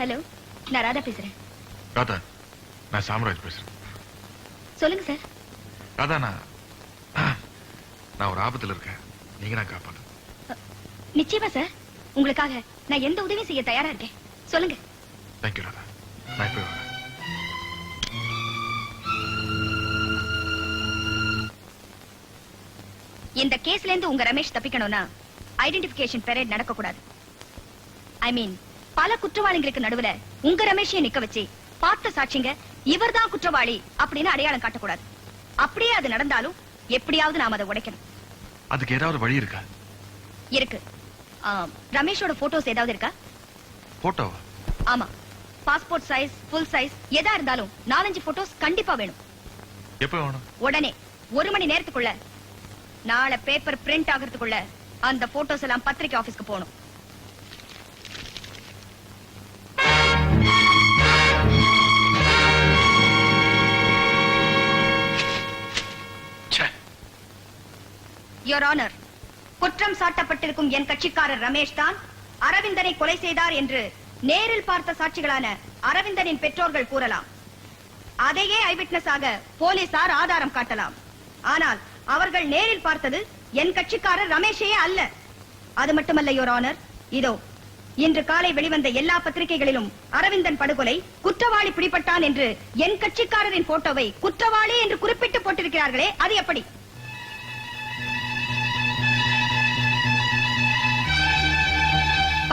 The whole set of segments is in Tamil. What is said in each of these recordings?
ஹலோ நான் ராதா பேசுறேன். ராதா நான் சாம்ராஜ் பேசுறேன். சொல்லுங்க சார் ராதா நான் நான் ஒரு ஆபத்துல இருக்கேன். நீங்க நான் காப்பாத்து நிச்சயமா சார் உங்களுக்காக நான் எந்த உதவியும் செய்ய தயாரா இருக்கேன். சொல்லுங்க. Thank you Radha. நான் போய் வரேன். இந்த கேஸ்ல இருந்து உங்க ரமேஷ் தப்பிக்கணும்னா ஐடென்டிபிகேஷன் பெரேட் நடக்க கூடாது ஐ மீன் பல குற்றவாளிகளுக்கு நடுவுல உங்க ரமேஷையும் நிக்க வச்சு பார்த்த சாட்சிங்க இவர்தான் குற்றவாளி அப்படின்னு அடையாளம் காட்டக்கூடாது. அப்படியே அது நடந்தாலும் எப்படியாவது நாம அதை உடைக்கணும். அதுக்கு ஏதாவது வழி இருக்கா? இருக்கு. ரமேஷோட போட்டோஸ் ஏதாவது இருக்கா? போட்டோவா ஆமா. பாஸ்போர்ட் சைஸ் ஃபுல் சைஸ் எதா இருந்தாலும் நாலஞ்சு போட்டோஸ் கண்டிப்பா வேணும். எப்போ வேணும்? உடனே ஒரு மணி நேரத்துக்குள்ள. நாளை பேப்பர் பிரிண்ட் ஆகிறதுக்குள்ள அந்த போட்டோஸ் எல்லாம் பத்திரிக்கை ஆபீஸ்க்கு போகணும். யுவர் ஆனர் குற்றம் சாட்டப்பட்டிருக்கும் என் கட்சிக்காரர் ரமேஷ் தான் அரவிந்தனை கொலை செய்தார் என்று நேரில் பார்த்த சாட்சிகளான அரவிந்தனின் பெற்றோர்கள் கூறலாம். அதையே ஐவிட்னஸ் ஆக போலீசார் ஆதாரம் காட்டலாம். ஆனால் அவர்கள் நேரில் பார்த்தது என் கட்சிக்காரர் ரமேஷையே அல்ல. அது மட்டுமல்ல யோர் ஆனர் இதோ இன்று காலை வெளிவந்த எல்லா பத்திரிகைகளிலும் அரவிந்தன் படுகொலை குற்றவாளி பிடிபட்டான் என்று என் கட்சிக்காரரின் போட்டோவை குற்றவாளி என்று குறிப்பிட்டு போட்டிருக்கிறார்களே அது எப்படி?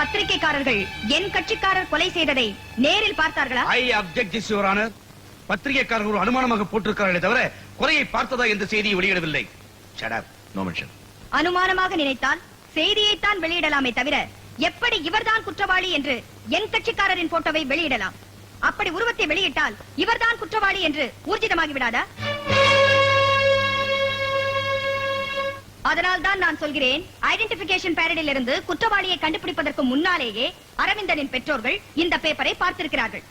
பத்திரிகைக்காரர்கள் என் கட்சிக்காரர் கொலை செய்ததை நேரில் பார்த்தார்களா? I object this your honour பத்திரிகைக்காரர்கள் அனுமானமாக போட்டிருக்கிறார்களே தவிர கொலையை பார்த்ததா என்ற செய்தியை வெளியிடவில்லை. ஷட் நோ மென்ஷன் அனுமானமாக நினைத்தால் செய்தியைத்தான் வெளியிடலாமே தவிர எப்படி இவர்தான் குற்றவாளி என்று என் கட்சிக்காரரின் போட்டோவை வெளியிடலாம்? அப்படி உருவத்தை வெளியிட்டால் இவர்தான் குற்றவாளி என்று ஊர்ஜிதமாகி விடாதா அதனால்தான் நான் சொல்கிறேன் ஐடென்டிபிகேஷன் பேரடில் இருந்து குற்றவாளியை கண்டுபிடிப்பதற்கு முன்னாலேயே அரவிந்தனின் பெற்றோர்கள் இந்த பேப்பரை பார்த்திருக்கிறார்கள்.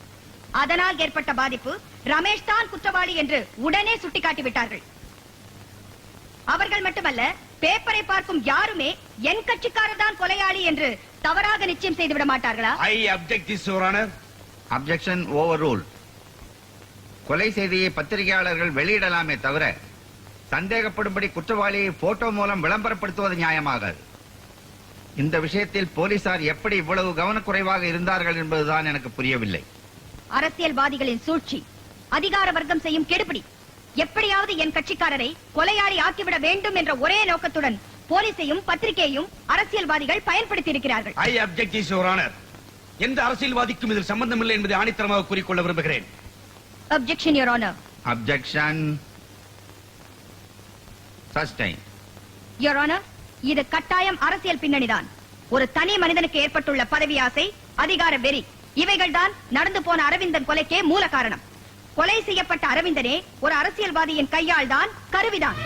அதனால் ஏற்பட்ட பாதிப்பு ரமேஷ் தான் குற்றவாளி என்று உடனே சுட்டிக்காட்டி விட்டார்கள் அவர்கள் மட்டுமல்ல பேப்பரை பார்க்கும் யாருமே என் கட்சிக்காரர் தான் கொலையாளி என்று தவறாக நிச்சயம் செய்து விட மாட்டார்களா? I object this your honour objection overrule கொலை செய்தியை பத்திரிகையாளர்கள் வெளியிடலாமே தவிர சந்தேகப்படும்படி குற்றவாளியை போட்டோ மூலம் விளம்பரப்படுத்துவது நியாயமாகாது இந்த விஷயத்தில் போலீசார் எப்படி இவ்வளவு கவனக்குறைவாக இருந்தார்கள் என்பதுதான் எனக்கு புரியவில்லை. அரசியல்வாதிகளின் சூழ்ச்சி அதிகார வர்க்கம் செய்யும் கெடுபிடி. எப்படியாவது என் கட்சிக்காரரை கொலையாளி ஆக்கிவிட வேண்டும் என்ற ஒரே நோக்கத்துடன் போலீசையும் பத்திரிகையையும் அரசியல்வாதிகள் பயன்படுத்தி இருக்கிறார்கள் I object this your honour எந்த அரசியல்வாதிக்கும் இதில் சம்பந்தமில்லை என்பதை ஆணித்தரமாக கூறிக்கொள்ள விரும்புகிறேன். Objection your honour objection sustain your honour இது கட்டாயம் அரசியல் பின்னணிதான். ஒரு தனி மனிதனுக்கு ஏற்பட்டுள்ள பதவி ஆசை அதிகார வெறி இவைகள்தான் நடந்து போன அரவிந்தன் கொலைக்கே மூல காரணம். கொலை செய்யப்பட்ட அரவிந்தனே ஒரு அரசியல்வாதியின் கையால் தான் கருவிதான்.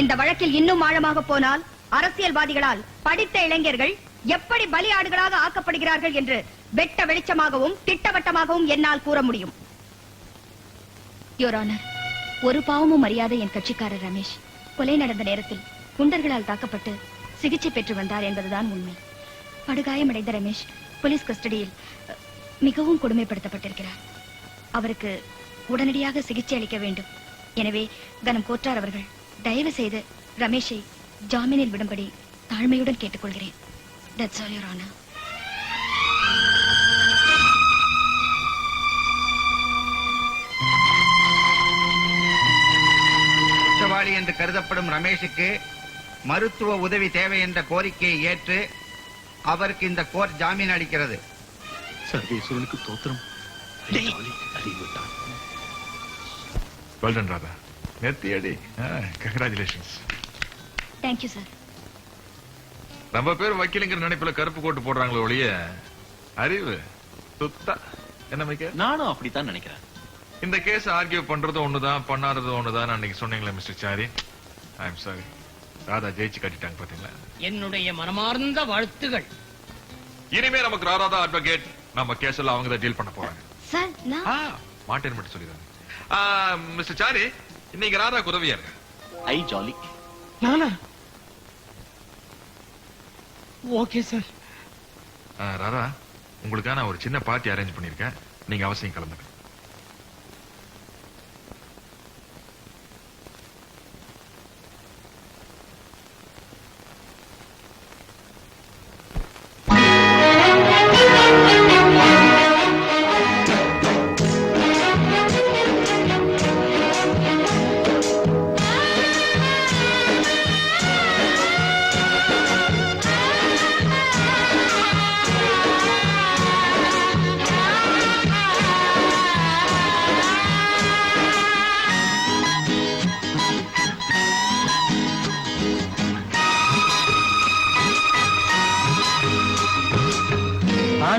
இந்த வழக்கில் இன்னும் ஆழமாக போனால் அரசியல்வாதிகளால் படித்த இளைஞர்கள் எப்படி பலியாடுகளாக ஆக்கப்படுகிறார்கள் என்று வெட்ட வெளிச்சமாகவும் திட்டவட்டமாகவும் என்னால் கூற முடியும். யோர் ஆனர் ஒரு பாவமும் அறியாத என் கட்சிக்காரர் ரமேஷ். கொலை நடந்த நேரத்தில் குண்டர்களால் தாக்கப்பட்டு சிகிச்சை பெற்று வந்தார் என்பதுதான் உண்மை. படுகாயமடைந்த ரமேஷ் போலீஸ் கஸ்டடியில் மிகவும் கொடுமைப்படுத்தப்பட்டிருக்கிறார். அவருக்கு உடனடியாக சிகிச்சை அளிக்க வேண்டும். எனவே கனம் கோற்றார் அவர்கள் தயவு செய்து ரமேஷை ஜாமீனில் விடும்படி தாழ்மையுடன் கேட்டுக்கொள்கிறேன். That's all, Your Honor. கருதப்படும் ரமேஷுக்கு மருத்துவ உதவி தேவை என்ற கோரிக்கையை ஏற்று அவருக்கு இந்த கோர்ட் ஜாமீன் அளிக்கிறது. சர்வேஸ்வரனுக்கு தோத்திரம். வெல்டன் ராதா நெத்தி அடி. Congratulations Thank you, sir. நம்ம பேர் வக்கீலுங்கிற நினைப்புல கருப்பு கோட்டு போடுறாங்களே ஒழிய அறிவு சுத்தா என்ன மிக்க? நானும் அப்படித்தான் நினைக்கிறேன். இந்த கேஸ் ஆர்கியூ பண்றதும் ஒண்ணுதான் பண்ணாததும் ஒண்ணுதான் அன்னைக்கு சொன்னீங்களே mister sorry. I am sorry Radha ஜெயிச்சு கட்டிட்டாங்க பாத்தீங்களா? என்னுடைய மனமார்ந்த வாழ்த்துகள். இனிமே நமக்கு ராதா தான் அட்வொகேட் நம்ம கேஸ் எல்லாம் அவங்க தான் டீல் பண்ண போறாங்க. நான் ஆ, மாட்டேன்னு மட்டும் சொல்லிடுறாங்க மிஸ்டர் சாரி இன்னைக்கு ராதாக்கு உதவியா இருக்கு? ஐ ஜாலி. நானா? Okay sir. ஆ, ராதா உங்களுக்காக நான் ஒரு சின்ன பார்ட்டி அரேஞ்ச் பண்ணிருக்கேன் நீங்க அவசியம் கலந்துக்க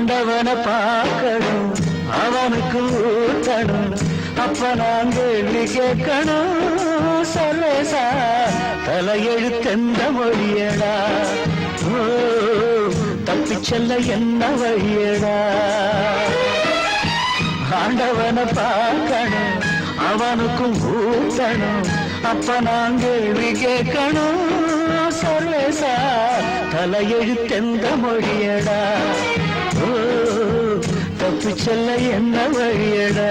ஆண்டவனை பார்க்கணும். அவனுக்கு ஊத்தணும் அப்ப நான் கேள்வி கேட்கணும். சர்வேசா தலையெழுத்தெந்த மொழியடா. ஓ செல்ல என்ன வழியடா. ஆண்டவனை பார்க்கணும். அவனுக்கும் ஊத்தணும் அப்ப நான் கேள்வி கேட்கணும். சர்வேசா தலையெழுத்தெந்த மொழியடா. ஓ செல்ல என்ன வழியடா?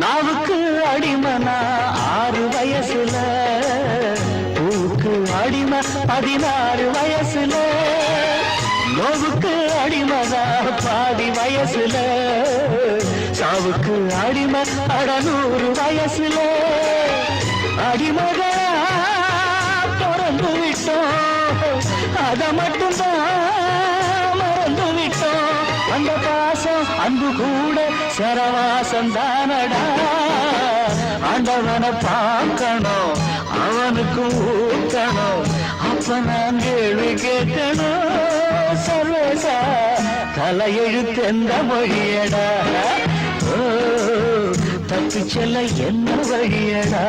நாவுக்கு அடிமனா ஆறு வயசுல பூவுக்கு அடிமை பதினாறு வயசுல. நோவுக்கு அடிமனா பாதி வயசுல சாவுக்கு அடிமை அடநூறு வயசுல. அடிமகா பிறந்து விட்டோம் அதை மட்டும்தான் அன்பு கூட சரவாசம் தானடா ஆண்டவனை பார்க்கணும் அவனுக்கும் ஊக்கணும் அப்ப நான் கேள்வி கேட்கணும். சர்வேசா தலையெழுத்து எந்த மொழியடா? ஓ செல்ல என்ன வழியடா?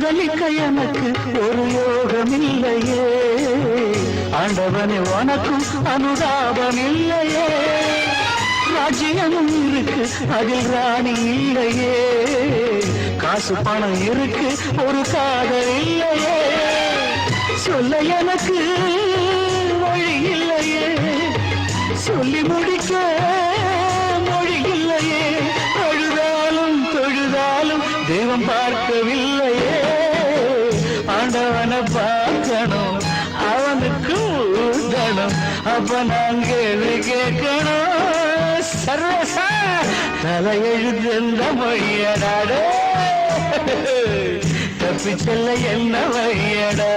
காதலிக்க எனக்கு ஒரு யோகம் இல்லையே ஆண்டவனே உனக்கும் அனுதாபம் இல்லையே. ராஜ்யமும் இருக்கு அதில் ராணி இல்லையே. காசு பணம் இருக்கு ஒரு காதல் இல்லையே. சொல்ல எனக்கு சர்வசா. தலையெழுந்த மொழியடாடே தப்பிச்சல்ல என்ன வழியடா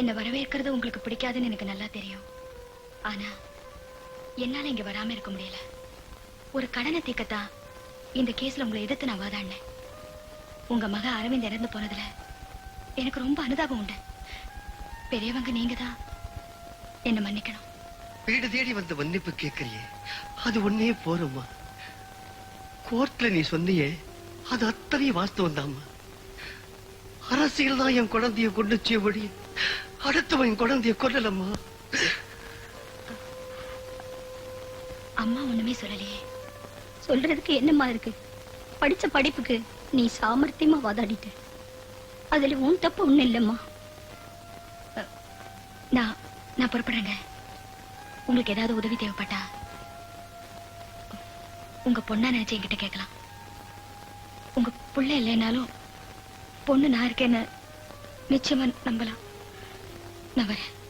என்ன வரவேற்கிறது உங்களுக்கு பிடிக்காதுன்னு எனக்கு நல்லா தெரியும். ஆனா என்னால இங்க வராம இருக்க முடியல. ஒரு கடனை தீக்கத்தான் இந்த கேஸ்ல உங்களை எதிர்த்து நான் வாதாடினேன். உங்க மக அரவிந்த் இறந்து போனதுல எனக்கு ரொம்ப அனுதாபம் உண்டு. பெரியவங்க நீங்க தான் என்ன மன்னிக்கணும். வீடு தேடி வந்து மன்னிப்பு கேட்கறியே. அது ஒன்னே போறோம்மா கோர்ட்ல நீ சொன்னியே அது அத்தனை வாஸ்தவம் தாம்மா அரசியல் தான் என் குழந்தைய கொண்டு முடியும் அடுத்தவன் குழந்தைய கொல்லலம்மா. அம்மா ஒண்ணுமே சொல்லலையே. சொல்றதுக்கு என்னம்மா இருக்கு? படிச்ச படிப்புக்கு நீ சாமர்த்தியமா வாதாடிட்ட. அதுல உன் தப்பு ஒண்ணு இல்லம்மா. நான் நான் புறப்படுறேங்க. உங்களுக்கு ஏதாவது உதவி தேவைப்பட்டா உங்க பொண்ணா நினைச்சு என்கிட்ட கேட்கலாம். உங்க புள்ள இல்லைனாலும் பொண்ணு நான் இருக்கேன்னு நிச்சயமா நம்பலாம். நான் வரேன்.